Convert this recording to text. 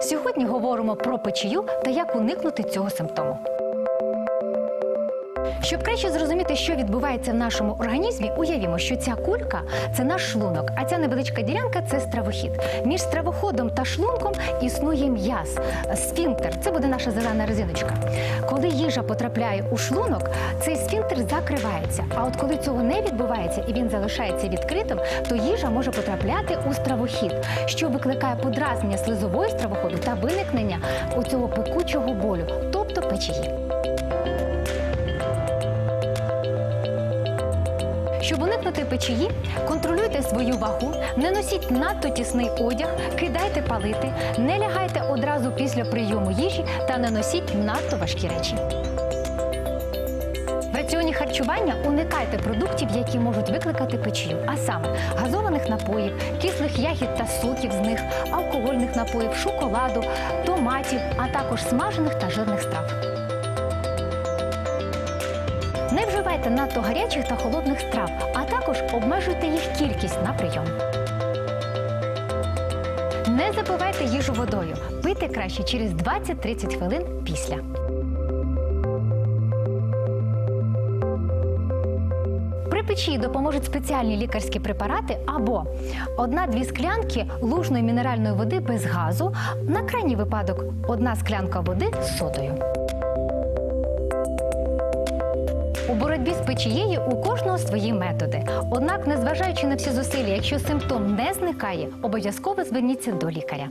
Сьогодні говоримо про печію та як уникнути цього симптому. Щоб краще зрозуміти, що відбувається в нашому організмі, уявімо, що ця кулька це наш шлунок, а ця невеличка ділянка це стравохід. Між стравоходом та шлунком існує м'яз, сфінктер. Це буде наша зелена резиночка. Коли їжа потрапляє у шлунок, цей сфінктер закривається. А от коли цього не відбувається і він залишається відкритим, то їжа може потрапляти у стравохід, що викликає подразнення слизової стравоходу та виникнення оцього пекучого болю, тобто печії. Щоб уникнути печії, контролюйте свою вагу, не носіть надто тісний одяг, кидайте палити, не лягайте одразу після прийому їжі та не носіть надто важкі речі. В раціоні харчування уникайте продуктів, які можуть викликати печію, а саме газованих напоїв, кислих ягід та соків з них, алкогольних напоїв, шоколаду, томатів, а також смажених та жирних страв. Не вживайте надто гарячих та холодних страв, а також обмежуйте їх кількість на прийом. Не запивайте їжу водою. Пийте краще через 20-30 хвилин після. При печії допоможуть спеціальні лікарські препарати або одна-дві склянки лужної мінеральної води без газу, на крайній випадок одна склянка води з содою. У боротьбі з печією у кожного свої методи. Однак, незважаючи на всі зусилля, якщо симптом не зникає, обов'язково зверніться до лікаря.